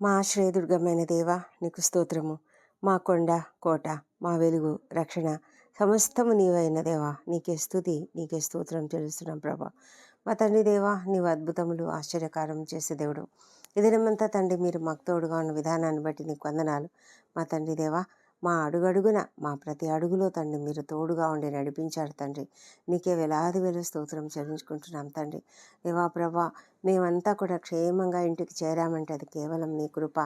మా ఆశ్రయదుర్గమైన దేవ నీకు స్తోత్రము. మా కొండ కోట మా వెలుగు రక్షణ సమస్తము నీవైన దేవా. నీకే స్థుతి నీకే స్తోత్రం చెల్లిస్తున్నాం ప్రభా. మా తండ్రి దేవా నీవు అద్భుతములు ఆశ్చర్యకారం చేసే దేవుడు. ఇదినమంతా తండ్రి మీరు మాకు తోడుగా ఉన్న విధానాన్ని బట్టి నీకు వందనాలు. మా తండ్రి దేవా మా అడుగడుగున మా ప్రతి అడుగులో తండ్రి మీరు తోడుగా ఉండి నడిపించారు తండ్రి. నీకే వేలాది వేల స్తోత్రం చెల్లించుకుంటున్నాం తండ్రి. దేవా ప్రభా మేమంతా కూడా క్షేమంగా ఇంటికి చేరామంటే అది కేవలం నీ కృప.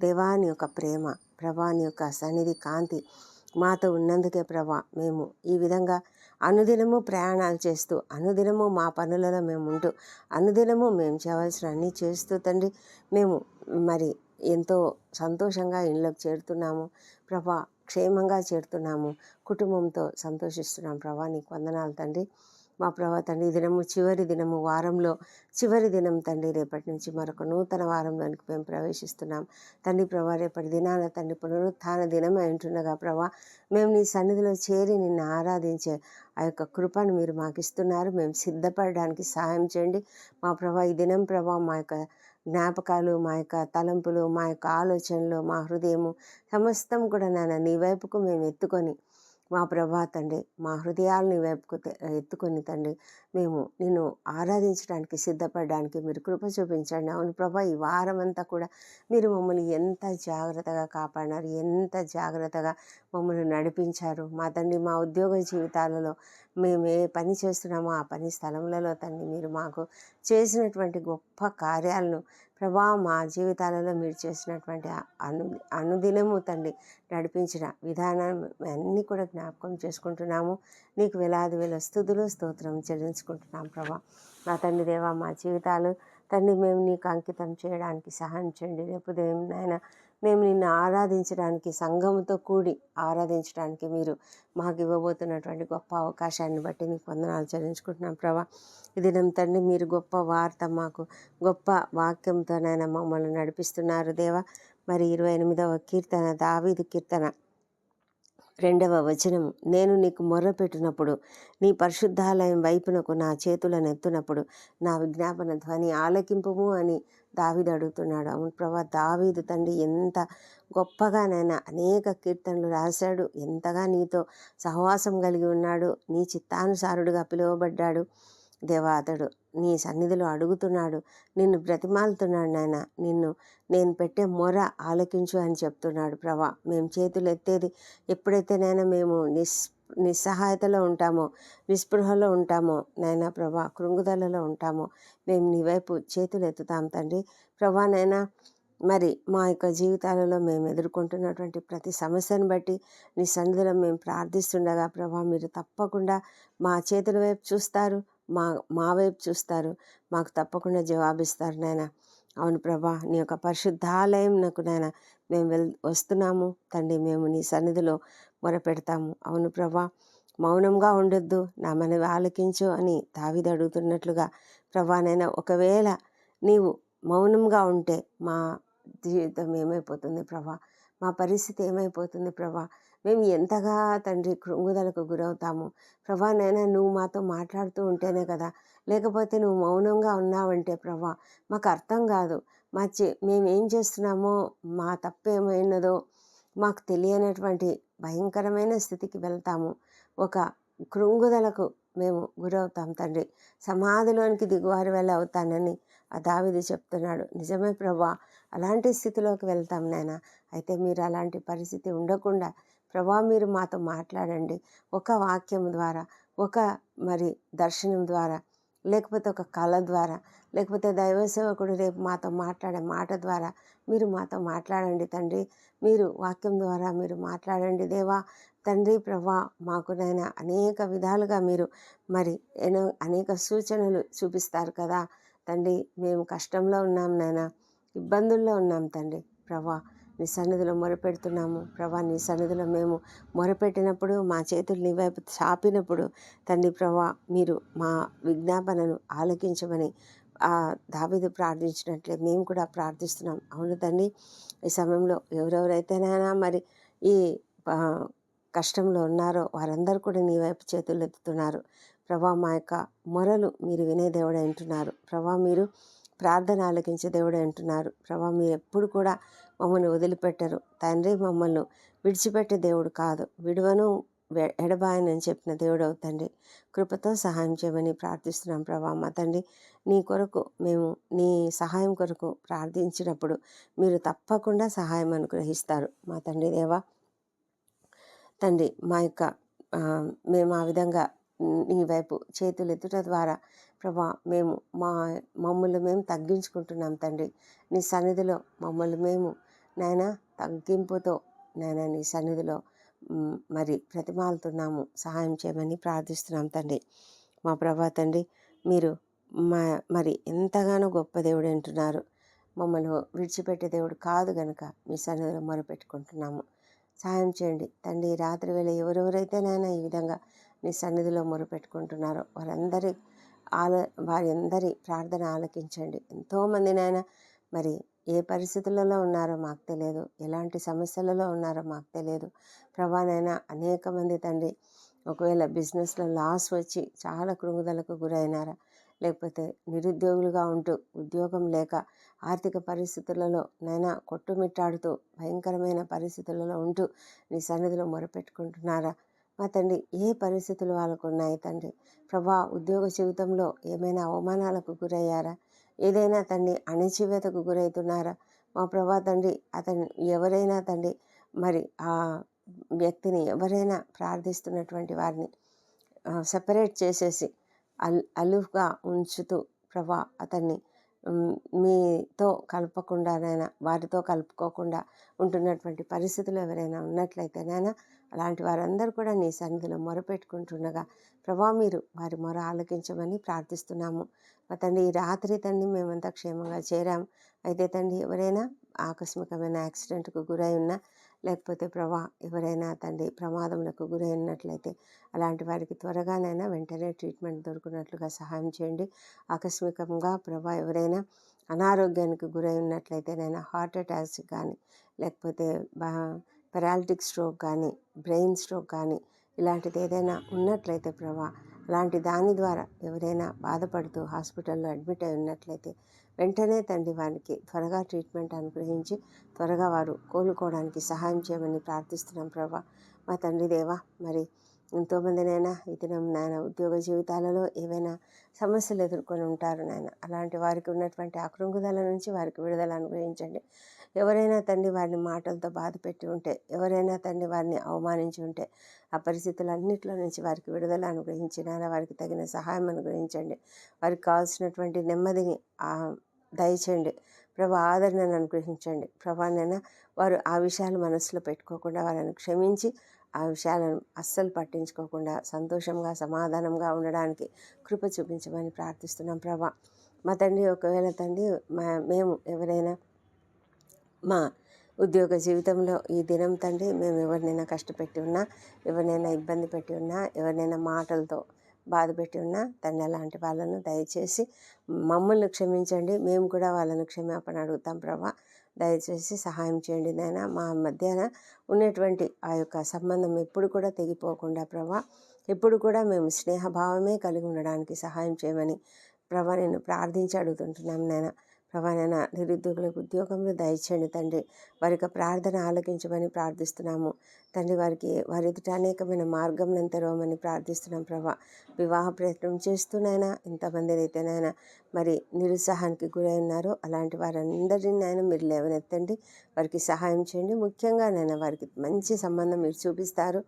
దేవాని యొక్క ప్రేమ ప్రభాని యొక్క సన్నిధి కాంతి మాతో ఉన్నందుకే ప్రభా మేము ఈ విధంగా అనుదినము ప్రయాణాలు చేస్తూ అనుదినము మా పనులలో మేము ఉంటూ అనుదినము మేము చేయవలసిన అన్నీ చేస్తూ తండ్రి మేము మరి ఎంతో సంతోషంగా ఇంట్లోకి చేరుతున్నాము. ప్రభా క్షేమంగా చేరుతున్నాము. కుటుంబంతో సంతోషిస్తున్నాం. ప్రభా నీకు వందనాలు తండ్రి. మా ప్రభా తండ్రి దినము చివరి దినము వారంలో చివరి దినం తండ్రి రేపటి నుంచి మరొక నూతన వారంలోనికి మేము ప్రవేశిస్తున్నాం. తండ్రి ప్రభా రేపటి దినాన తండ్రి పునరుత్థాన దినమే అంటుండగా ప్రభా మేము నీ సన్నిధిలో చేరి నిన్ను ఆరాధించే ఆ యొక్క కృపను మీరు మాకు ఇస్తున్నారు మేము సిద్ధపడడానికి సహాయం చేయండి. మా ప్రభా ఈ దినం ప్రభా మా యొక్క జ్ఞాపకాలు మా యొక్క తలంపులు మా యొక్క ఆలోచనలు మా హృదయము సమస్తం కూడా నాన్న నీ వైపుకు మేము ఎత్తుకొని మా ప్రభా తండ్రి మా హృదయాలు నీ వైపుకు ఎత్తుకొని తండ్రి మేము నిన్ను ఆరాధించడానికి సిద్ధపడడానికి మీరు కృప చూపించండి. అవును ప్రభా ఈ వారం అంతా కూడా మీరు మమ్మల్ని ఎంత జాగ్రత్తగా కాపాడినారు ఎంత జాగ్రత్తగా మమ్మల్ని నడిపించారు. మా తండ్రి మా ఉద్యోగ జీవితాలలో మేము ఏ పని చేస్తున్నామో ఆ పని స్థలములలో తండ్రి మీరు మాకు చేసినటువంటి గొప్ప కార్యాలను ప్రభా మా జీవితాలలో మీరు చేసినటువంటి అను అనుదినము తండ్రి నడిపించిన విధానం అన్నీ కూడా జ్ఞాపకం చేసుకుంటున్నాము. నీకు వేలాది వేల స్థుతులు స్తోత్రం చేసుకుంటున్నాం ప్రభా. నా తండ్రి దేవా మా జీవితాలు తండ్రి మేము నీకు అంకితం చేయడానికి సహాయం చేయండి. రేపు నాయన మేము నిన్ను ఆరాధించడానికి సంఘముతో కూడి ఆరాధించడానికి మీరు మాకు ఇవ్వబోతున్నటువంటి గొప్ప అవకాశాన్ని బట్టి నీకు వందనాలు చెల్లించుకుంటున్నాం ప్రభా. ఈ దినం తండ్రి మీరు గొప్ప వార్త మాకు గొప్ప వాక్యంతోనైనా మమ్మల్ని నడిపిస్తున్నారు దేవా. మరి ఇరవై ఎనిమిదవ కీర్తన దావీదు కీర్తన రెండవ వచనము నేను నీకు మొర్రపెట్టినప్పుడు నీ పరిశుద్ధాలయం వైపునకు నా చేతులను ఎత్తునప్పుడు నా విజ్ఞాపన ధ్వని ఆలకింపుము అని దావీదు అడుగుతున్నాడు. అవును ప్రభా దావీదు తండ్రి ఎంత గొప్పగానైనా అనేక కీర్తనలు రాశాడు ఎంతగా నీతో సహవాసం కలిగి ఉన్నాడు నీ చిత్తానుసారుడుగా పిలువబడ్డాడు. దేవా అతడు నీ సన్నిధిలో అడుగుతున్నాడు నిన్ను బ్రతిమాలుతున్నాడు నాయన. నిన్ను నేను పెట్టే మొర ఆలకించు అని చెప్తున్నాడు ప్రభా. మేము చేతులు ఎత్తేది ఎప్పుడైతేనైనా మేము నిస్ నిస్సహాయతలో ఉంటామో నిస్పృహలో ఉంటామో నైనా ప్రభా కృంగుదలలో ఉంటామో మేము నీ వైపు చేతులు ఎత్తుతాం తండ్రి. ప్రభా నైనా మరి మా యొక్క జీవితాలలో మేము ఎదుర్కొంటున్నటువంటి ప్రతి సమస్యను బట్టి నీ సన్నిధిలో మేము ప్రార్థిస్తుండగా ప్రభా మీరు తప్పకుండా మా చేతుల వైపు చూస్తారు మా మా వైపు చూస్తారు. మాకు తప్పకుండా జవాబిస్తారు నాయన. అవును ప్రభా నీ యొక్క పరిశుద్ధాలయం నాకు నాయన. మేము వెల్ వస్తున్నాము తండ్రి మేము నీ సన్నిధిలో మొరపెడతాము. అవును ప్రభా మౌనంగా ఉండొద్దు నా మనవి ఆలకించు అని తావిది అడుగుతున్నట్లుగా ప్రభా నైనా ఒకవేళ నీవు మౌనంగా ఉంటే మా జీవితం ఏమైపోతుంది ప్రభా? మా పరిస్థితి ఏమైపోతుంది ప్రభా? మేము ఎంతగా తండ్రి కృంగుదలకు గురవుతాము? ప్రభా నైనా నువ్వు మాతో మాట్లాడుతూ ఉంటేనే కదా? లేకపోతే నువ్వు మౌనంగా ఉన్నావంటే ప్రభా మాకు అర్థం కాదు. మా చే మేము ఏం చేస్తున్నామో మా తప్పేమైనదో మాకు తెలియనటువంటి భయంకరమైన స్థితికి వెళ్తాము. ఒక కృంగుదలకు మేము గురవుతాం తండ్రి. సమాధిలోనికి దిగువారి వెళ్ళ అవుతానని ఆ దావిది చెప్తున్నాడు నిజమే ప్రభా అలాంటి స్థితిలోకి వెళ్తాం నాయన. అయితే మీరు అలాంటి పరిస్థితి ఉండకుండా ప్రభా మీరు మాతో మాట్లాడండి. ఒక వాక్యం ద్వారా ఒక మరి దర్శనం ద్వారా లేకపోతే ఒక కళ ద్వారా లేకపోతే దైవ సేవకుడు రేపు మాతో మాట్లాడే మాట ద్వారా మీరు మాతో మాట్లాడండి తండ్రి. మీరు వాక్యం ద్వారా మీరు మాట్లాడండి. దేవా తండ్రి ప్రభా మాకు నైనా అనేక విధాలుగా మీరు మరి ఎన్నో అనేక సూచనలు చూపిస్తారు కదా. తండ్రి మేము కష్టంలో ఉన్నాం నాయన ఇబ్బందుల్లో ఉన్నాం తండ్రి. ప్రభా నీ సన్నిధిలో మొరపెడుతున్నాము. ప్రభా నీ సన్నిధిలో మేము మొరపెట్టినప్పుడు మా చేతులు నీ వైపు చాపినప్పుడు తండ్రి ప్రభా మీరు మా విజ్ఞాపనను ఆలకించమని ఆ ప్రార్థించినట్లే మేము కూడా ప్రార్థిస్తున్నాం. అవును తండ్రి ఈ సమయంలో ఎవరెవరైతేనైనా మరి ఈ కష్టంలో ఉన్నారో వారందరూ కూడా నీ వైపు చేతులు ఎత్తుతున్నారు. ప్రభా మా యొక్క మొరలు మీరు వినే దేవుడు అంటున్నారు. ప్రభా మీరు ప్రార్థన ఆలకించే దేవుడు అంటున్నారు. ప్రభా మీరు ఎప్పుడు కూడా మమ్మల్ని వదిలిపెట్టరు. తండ్రి మమ్మల్ని విడిచిపెట్టే దేవుడు కాదు. విడువను ఎడబాయనని చెప్పిన దేవుడు తండ్రి. కృపతో సహాయం చేయమని ప్రార్థిస్తున్నాం ప్రభా మా తండ్రి. నీ కొరకు మేము నీ సహాయం కొరకు ప్రార్థించినప్పుడు మీరు తప్పకుండా సహాయం అనుగ్రహిస్తారు. మా తండ్రి దేవా తండ్రి మా యొక్క మేము ఆ విధంగా నీ వైపు చేతులు ఎత్తుట ద్వారా ప్రభా మేము మా మమ్మల్ని మేము తగ్గించుకుంటున్నాం తండ్రి. నీ సన్నిధిలో మమ్మల్ని మేము నాయన తగ్గింపుతో నాయన నీ సన్నిధిలో మరి ప్రతిమాలుతున్నాము. సహాయం చేయమని ప్రార్థిస్తున్నాం తండ్రి. మా ప్రభా తండ్రి మీరు మా మరి ఎంతగానో గొప్ప దేవుడు అంటున్నారు. మమ్మల్ని విడిచిపెట్టే దేవుడు కాదు గనుక మీ సన్నిధిలో మొరపెట్టుకుంటున్నాము. సహాయం చేయండి. తండ్రి రాత్రి వేళ ఎవరెవరైతే నాయన ఈ విధంగా నీ సన్నిధిలో మొరుపెట్టుకుంటున్నారో వారందరి ఆల వారి అందరి ప్రార్థన ఆలకించండి. ఎంతోమంది నాయన మరి ఏ పరిస్థితులలో ఉన్నారో మాకు తెలియదు. ఎలాంటి సమస్యలలో ఉన్నారో మాకు తెలియదు. ప్రభానైనా అనేక మంది తండ్రి ఒకవేళ బిజినెస్లో లాస్ వచ్చి చాలా కృంగుదలకు గురైనారా? లేకపోతే నిరుద్యోగులుగా ఉంటూ ఉద్యోగం లేక ఆర్థిక పరిస్థితులలో నైనా కొట్టుమిట్టాడుతూ భయంకరమైన పరిస్థితులలో ఉంటూ నీ సన్నిధిలో మొరపెట్టుకుంటున్నారా? మా తండ్రి ఏ పరిస్థితులు వాళ్ళకు ఉన్నాయి తండ్రి? ప్రభా ఉద్యోగ జీవితంలో ఏమైనా అవమానాలకు గురయ్యారా? ఏదైనా తండ్రి అణచివేతకు గురవుతున్నారా మా ప్రభా తండ్రి అతను ఎవరైనా తండ్రి మరి ఆ వ్యక్తిని ఎవరైనా ప్రార్థిస్తున్నటువంటి వారిని సపరేట్ చేసేసి అల్ అలువుగా ఉంచుతూ ప్రభా అతన్ని మీతో కలపకుండానైనా వారితో కలుపుకోకుండా ఉంటున్నటువంటి పరిస్థితులు ఎవరైనా ఉన్నట్లయితేనైనా అలాంటి వారందరూ కూడా నీ సన్నిధిలో మొరపెట్టుకుంటుండగా ప్రభా మీరు వారి మొర ఆలకించమని ప్రార్థిస్తున్నాము. తండ్రి ఈ రాత్రి తండ్రి మేమంతా క్షేమంగా చేరాం. అయితే తండ్రి ఎవరైనా ఆకస్మికమైన యాక్సిడెంట్కు గురై ఉన్నా లేకపోతే ప్రభా ఎవరైనా తండ్రి ప్రమాదములకు గురై ఉన్నట్లయితే అలాంటి వారికి త్వరగానైనా వెంటనే ట్రీట్మెంట్ దొరికినట్లుగా సహాయం చేయండి. ఆకస్మికంగా ప్రభా ఎవరైనా అనారోగ్యానికి గురై ఉన్నట్లయితేనైనా హార్ట్ అటాక్స్ కానీ లేకపోతే పెరాలిటిక్ స్ట్రోక్ కానీ బ్రెయిన్ స్ట్రోక్ కానీ ఇలాంటిది ఏదైనా ఉన్నట్లయితే ప్రభా అలాంటి దాని ద్వారా ఎవరైనా బాధపడుతూ హాస్పిటల్లో అడ్మిట్ అయి ఉన్నట్లయితే వెంటనే తండ్రి వారికి త్వరగా ట్రీట్మెంట్ అనుగ్రహించి త్వరగా వారు కోలుకోవడానికి సహాయం చేయమని ప్రార్థిస్తున్నాం ప్రభా. మా తండ్రి దేవా మరి ఎంతోమందినైనా ఈ దినం నాయన ఉద్యోగ జీవితాలలో ఏవైనా సమస్యలు ఎదుర్కొని ఉంటారు నాయన. అలాంటి వారికి ఉన్నటువంటి అకృంగుదల నుంచి వారికి విడుదల అనుగ్రహించండి. ఎవరైనా తండ్రి వారిని మాటలతో బాధ పెట్టి ఉంటే ఎవరైనా తండ్రి వారిని అవమానించి ఉంటే ఆ పరిస్థితులన్నింటిలో నుంచి వారికి విడుదల అనుగ్రహించినారా వారికి తగిన సహాయం అనుగ్రహించండి. వారికి కావాల్సినటువంటి నెమ్మదిని దయచేయండి. ప్రభా ఆదరణను అనుగ్రహించండి. ప్రభానైనా వారు ఆ విషయాలు మనసులో పెట్టుకోకుండా వాళ్ళని క్షమించి ఆ విషయాలను అస్సలు పట్టించుకోకుండా సంతోషంగా సమాధానంగా ఉండడానికి కృప చూపించమని ప్రార్థిస్తున్నాం ప్రభా. మా తండ్రి ఒకవేళ తండ్రి మా మేము ఎవరైనా మా ఉద్యోగ జీవితంలో ఈ దినం తండ్రి మేము ఎవరినైనా కష్టపెట్టి ఉన్నా ఎవరినైనా ఇబ్బంది పెట్టి ఉన్నా ఎవరినైనా మాటలతో బాధ పెట్టి ఉన్నా తండ్రి అలాంటి వాళ్ళను దయచేసి మమ్మల్ని క్షమించండి. మేము కూడా వాళ్ళను క్షమాపణ అడుగుతాం ప్రభా. దయచేసి సహాయం చేయండి నాయన. మా మధ్యాహ్న ఉన్నటువంటి ఆ యొక్క సంబంధం ఎప్పుడు కూడా తెగిపోకుండా ప్రభా ఎప్పుడు కూడా మేము స్నేహభావమే కలిగి ఉండడానికి సహాయం చేయమని ప్రభా నేను ప్రార్థించి అడుగుతుంటున్నాం నాయన. ప్రభా నిరుద్యోగులకు ఉద్యోగంలో దయచేయండి తండ్రి. వారి యొక్క ప్రార్థన ఆలకించమని ప్రార్థిస్తున్నాము. తండ్రి వారికి వారి ఎదుట అనేకమైన మార్గం తెరవమని ప్రార్థిస్తున్నాం ప్రభా. వివాహ ప్రయత్నం చేస్తూనైనా ఇంతమంది అయితేనైనా మరి నిరుత్సాహానికి గురై ఉన్నారో అలాంటి వారందరినైనా మీరు లేవనెత్తండి. వారికి సహాయం చేయండి. ముఖ్యంగా నైనా వారికి మంచి సంబంధం మీరు చూపిస్తారు.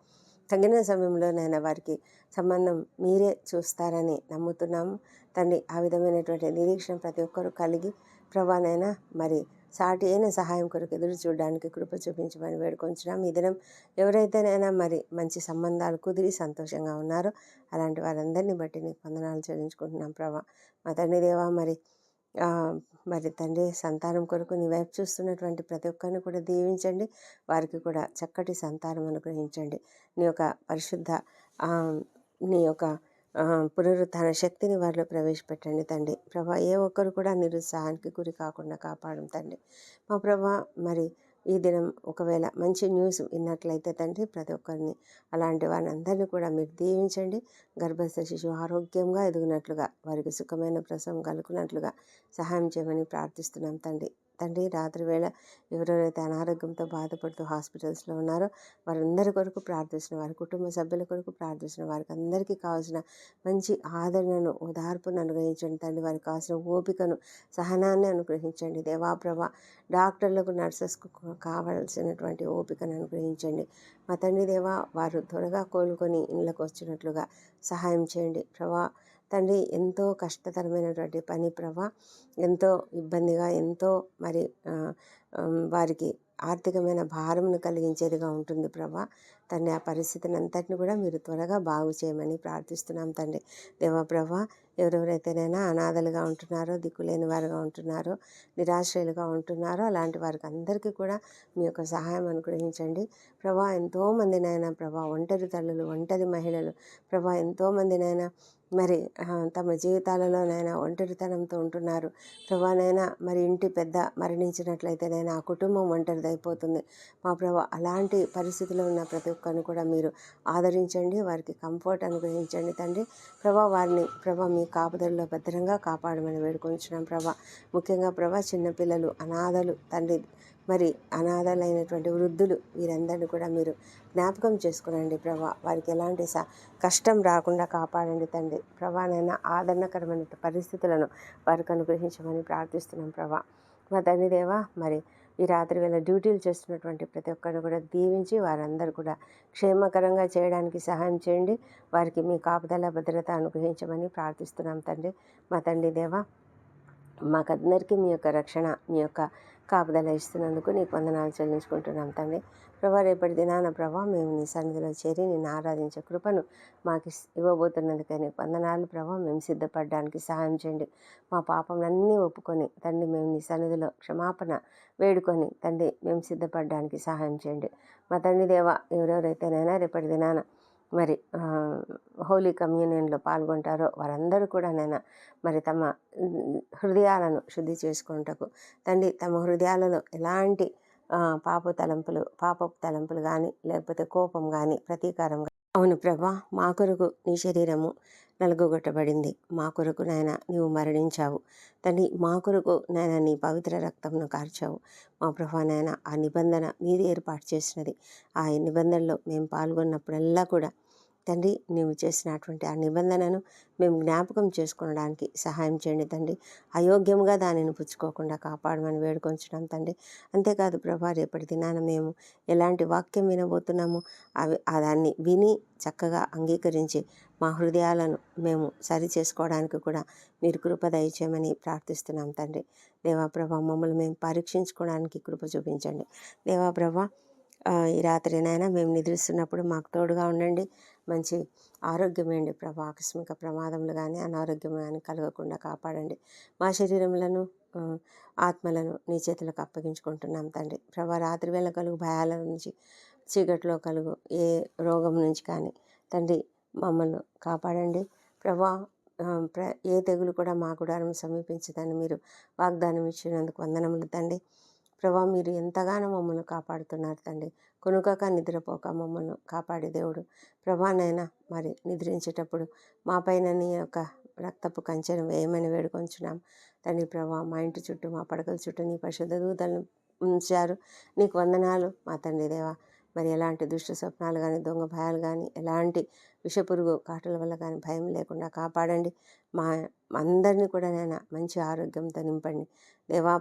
తగిన సమయంలోనైనా వారికి సంబంధం మీరే చూస్తారని నమ్ముతున్నాము. తండ్రి ఆ విధమైనటువంటి నిరీక్షణ ప్రతి ఒక్కరూ కలిగి ప్రభానైనా మరి సాటి అయిన సహాయం కొరకు ఎదురు చూడడానికి కృప చూపించమని వేడుకొంచున్నాం. ఈ దినం ఎవరైతేనైనా మరి మంచి సంబంధాలు కుదిరి సంతోషంగా ఉన్నారో. అలాంటి వారందరినీ బట్టి నీకు వందనాలు చెల్లించుకుంటున్నాం ప్రభా. మా తండ్రి దేవా మరి మరి తండ్రి సంతానం కొరకు నీ వైపు చూస్తున్నటువంటి ప్రతి ఒక్కరిని కూడా దీవించండి. వారికి కూడా చక్కటి సంతానం అనుగ్రహించండి. నీ యొక్క పరిశుద్ధ నీ యొక్క పునరుత్థాన శక్తిని వారిలో ప్రవేశపెట్టండి తండ్రి. ప్రభా ఏ ఒక్కరు కూడా నిరుత్సాహానికి గురి కాకుండా కాపాడం తండ్రి. మా ప్రభా మరి ఈ దినం ఒకవేళ మంచి న్యూస్ విన్నట్లయితే తండ్రి ప్రతి ఒక్కరిని అలాంటి వారిని అందరినీ కూడా మీరు దీవించండి. గర్భస్థ శిశువు ఆరోగ్యంగా ఎదిగినట్లుగా వారికి సుఖమైన ప్రసవం కలుగునట్లుగా సహాయం చేయమని ప్రార్థిస్తున్నాం తండ్రి. తండ్రి రాత్రి వేళ ఎవరెవరైతే అనారోగ్యంతో బాధపడుతూ హాస్పిటల్స్లో ఉన్నారో వారందరి కొరకు ప్రార్థిస్తున్న వారి కుటుంబ సభ్యుల కొరకు ప్రార్థిస్తున్న వారికి అందరికీ కావాల్సిన మంచి ఆదరణను ఓదార్పును అనుగ్రహించండి తండ్రి. వారికి కావాల్సిన ఓపికను సహనాన్ని అనుగ్రహించండి. దేవాప్రభ డాక్టర్లకు నర్సెస్కు కావాల్సినటువంటి ఓపికను అనుగ్రహించండి. మా తండ్రి దేవా వారు త్వరగా కోలుకొని ఇళ్ళకు వచ్చినట్లుగా సహాయం చేయండి. ప్రభా తండ్రి ఎంతో కష్టతరమైనటువంటి పని ప్రభా. ఎంతో ఇబ్బందిగా ఎంతో మరి వారికి ఆర్థికమైన భారంను కలిగించేదిగా ఉంటుంది ప్రభా. తండ్రి ఆ పరిస్థితిని అంతటిని కూడా మీరు త్వరగా బాగు చేయమని ప్రార్థిస్తున్నాం తండ్రి. దేవా ప్రభా ఎవరెవరైతేనైనా అనాథలుగా ఉంటున్నారో దిక్కులేని వారుగా ఉంటున్నారో నిరాశ్రయులుగా ఉంటున్నారో అలాంటి వారికి అందరికీ కూడా మీ యొక్క సహాయం అనుగ్రహించండి. ప్రభా ఎంతోమందినైనా ప్రభా ఒంటరి తల్లులు ఒంటరి మహిళలు ప్రభా ఎంతోమందినైనా మరి తమ జీవితాలలోనైనా ఒంటరితనంతో ఉంటున్నారు. ప్రభానైనా మరి ఇంటి పెద్ద మరణించినట్లయితేనైనా ఆ కుటుంబం ఒంటరిదైపోతుంది. మా ప్రభా అలాంటి పరిస్థితిలో ఉన్న ప్రతి ఒక్కరిని కూడా మీరు ఆదరించండి వారికి కంఫర్ట్ అనుగ్రహించండి తండ్రి. ప్రభా వారిని ప్రభా మీ కాపుదలలో భద్రంగా కాపాడమని వేడుకొంచున్నాం ప్రభా. ముఖ్యంగా ప్రభా చిన్నపిల్లలు అనాథలు తండ్రి మరి అనాథలైనటువంటి వృద్ధులు వీరందరినీ కూడా మీరు జ్ఞాపకం చేసుకునండి ప్రభా. వారికి ఎలాంటి స కష్టం రాకుండా కాపాడండి తండ్రి. ప్రభానైనా ఆదరణకరమైన పరిస్థితులను వారికి అనుగ్రహించమని ప్రార్థిస్తున్నాం ప్రభా. మా తండ్రి దేవా మరి ఈ రాత్రి వేళ డ్యూటీలు చేస్తున్నటువంటి ప్రతి ఒక్కరిని కూడా దీవించి వారందరూ కూడా క్షేమకరంగా చేయడానికి సహాయం చేయండి. వారికి మీ కాపుదల భద్రత అనుగ్రహించమని ప్రార్థిస్తున్నాం తండ్రి. మా తండ్రి దేవా మాకందరికీ మీ యొక్క రక్షణ మీ యొక్క కాపుదల ఇస్తున్నందుకు నీకు వందనాలు చెల్లించుకుంటున్నాం తండ్రి. ప్రభా రేపటి దినాన ప్రభా మేము నీ సన్నిధిలో చేరి నిన్ను ఆరాధించే కృపను మాకు ఇవ్వబోతున్నందుకే నీకు వందనాలు ప్రభా. మేము సిద్ధపడడానికి సహాయం చేయండి. మా పాపంలన్నీ ఒప్పుకొని తండ్రి మేము నీ సన్నిధిలో క్షమాపణ వేడుకొని తండ్రి మేము సిద్ధపడడానికి సహాయం చేయండి. మా తండ్రి దేవ ఎవరెవరైతేనైనా రేపటి దినాన మరి హోలీ కమ్యూనియన్లో పాల్గొంటారో వారందరూ కూడా నేను మరి తమ హృదయాలను శుద్ధి చేసుకుంటకు తండ్రి తమ హృదయాలలో ఎలాంటి పాప తలంపులు పాపపు తలంపులు కానీ లేకపోతే కోపం కానీ ప్రతీకారం అవును ప్రభా మా కొరకు నీ శరీరము నలగొగొట్టబడింది. మా కొరకు నాయన నీవు మరణించావు. తండ్రి మా కొరకు నాయన నీ పవిత్ర రక్తంను కార్చావు. మా ప్రభా నాయన ఆ నిబంధన మీరు ఏర్పాటు చేసినది. ఆ నిబంధనలో మేము పాల్గొన్నప్పుడల్లా కూడా తండ్రి నీవు చేసినటువంటి ఆ నిబంధనను మేము జ్ఞాపకం చేసుకోవడానికి సహాయం చేయండి తండ్రి. అయోగ్యంగా దానిని పుచ్చుకోకుండా కాపాడమని వేడుకొంచడం తండ్రి. అంతేకాదు ప్రభా రేపటి దినాన మేము ఎలాంటి వాక్యం వినబోతున్నామో అవి దాన్ని విని చక్కగా అంగీకరించి మా హృదయాలను మేము సరి చేసుకోవడానికి కూడా మీరు కృప దయచేయమని ప్రార్థిస్తున్నాం తండ్రి. దేవాప్రభ మమ్మల్ని మేము పరీక్షించుకోవడానికి కృప చూపించండి. దేవాప్రభ ఈ రాత్రినైనా మేము నిద్రిస్తున్నప్పుడు మాకు తోడుగా ఉండండి. మంచి ఆరోగ్యమేండి ప్రభా ఆకస్మిక ప్రమాదములు కానీ అనారోగ్యం కానీ కలగకుండా కాపాడండి. మా శరీరములను ఆత్మలను నీ చేతులకు అప్పగించుకుంటున్నాం తండ్రి. ప్రభా రాత్రి వేళ కలుగు భయాల నుంచి చీకట్లో కలుగు ఏ రోగం నుంచి కానీ తండ్రి మమ్మల్ని కాపాడండి. ప్రభా ప్ర ఏ తెగులు కూడా మా గుడారం సమీపించదని మీరు వాగ్దానం ఇచ్చినందుకు వందనములు తండ్రి. ప్రభా మీరు ఎంతగానో మమ్మల్ని కాపాడుతున్నారు తండ్రి. కొనుకక నిద్రపోక మమ్మల్ని కాపాడే దేవుడు. ప్రభానైనా మరి నిద్రించేటప్పుడు మా పైన నీ యొక్క రక్తపు కంచెను వేయమని వేడుకొంచున్నాం. తండ్రి ప్రభా మా ఇంటి చుట్టూ మా పడకల చుట్టూ నీ పరిశుద్ధ దూతలను ఉంచారు. నీకు వందనాలు మా తండ్రి దేవా. మరి ఎలాంటి దుష్ట స్వప్నాలు కానీ దొంగ భయాలు కానీ ఎలాంటి విషపురుగు కాటల వల్ల కానీ భయం లేకుండా కాపాడండి. మా అందరినీ కూడా నేను మంచి ఆరోగ్యంతో నింపండి. దేవా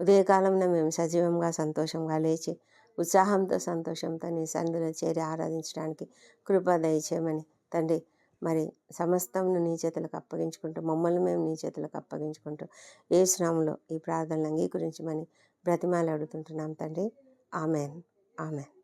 ప్రభా ఉదయకాలంలో మేము సజీవంగా సంతోషంగా లేచి ఉత్సాహంతో సంతోషంతో నీ సందులో చేరి ఆరాధించడానికి కృప దయచేయమని తండ్రి మరి సమస్తంను నీ చేతులకు అప్పగించుకుంటూ మమ్మల్ని మేము నీ చేతులకు అప్పగించుకుంటూ ఏ శ్రమంలో ఈ ప్రార్థనలు అంగీకరించమని బ్రతిమాలు అడుగుతుంటున్నాం తండ్రి. ఆమెన్. ఆమెన్.